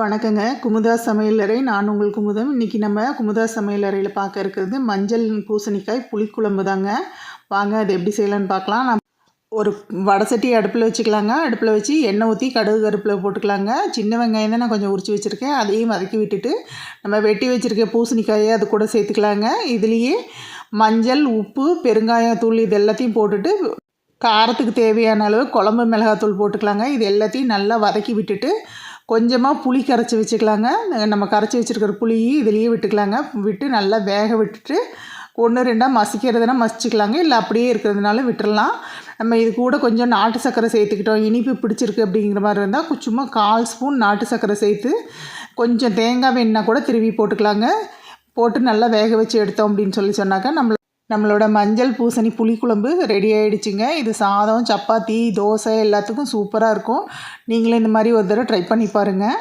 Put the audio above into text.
வணக்கங்க. குமுதா சமையலறை நான் உங்கள் குமுதம் இன்றைக்கி நம்ம குமுதா சமையலறையில் பார்க்க இருக்கிறது மஞ்சள் பூசணிக்காய் புளிக்குழம்பு தாங்க. வாங்க அது எப்படி செய்யலான்னு பார்க்கலாம். நான் ஒரு வடை சட்டி அடுப்பில் வச்சுக்கலாங்க. அடுப்பில் வச்சு எண்ணெய் ஊற்றி கடுகு கருப்பில் போட்டுக்கலாங்க. சின்ன வெங்காயம் தான் நான் கொஞ்சம் உரித்து வச்சுருக்கேன். அதையும் வதக்கி விட்டுட்டு நம்ம வெட்டி வச்சுருக்க பூசணிக்காயை அது கூட சேர்த்துக்கலாங்க. இதுலேயே மஞ்சள் உப்பு பெருங்காயம் தூள் இது எல்லாத்தையும் போட்டுட்டு காரத்துக்கு தேவையான அளவு குழம்பு மிளகாத்தூள் போட்டுக்கலாங்க. இது எல்லாத்தையும் நல்லா வதக்கி விட்டுட்டு கொஞ்சமாக புளி கரைச்சி வச்சுக்கலாங்க. நம்ம கரைச்சி வச்சுருக்கிற புளி இதுலேயே விட்டுக்கலாங்க. விட்டு நல்லா வேக விட்டுட்டு ஒன்று ரெண்டாக மசிக்கிறதுனா மசிச்சுக்கலாங்க. இல்லை அப்படியே இருக்கிறதுனால விட்டுடலாம் நம்ம இது கூட கொஞ்சம் நாட்டு சர்க்கரை சேர்த்துக்கிட்டோம். இனிப்பு பிடிச்சிருக்கு அப்படிங்கிற மாதிரி இருந்தால் சும்மா கால் ஸ்பூன் நாட்டு சர்க்கரை சேர்த்து கொஞ்சம் தேங்காய் வேணுன்னா கூட திருவி போட்டுக்கலாங்க. போட்டு நல்லா வேக வச்சு எடுத்தோம் அப்படின்னு சொல்லி சொன்னாக்கா நம்மள நம்மளோட மஞ்சள் பூசணி புளிக்குழம்பு ரெடி ஆகிடுச்சிங்க இது சாதம் சப்பாத்தி தோசை எல்லாத்துக்கும் சூப்பராக இருக்கும். நீங்களும் இந்த மாதிரி ஒரு தடவை ட்ரை பண்ணி பாருங்கள்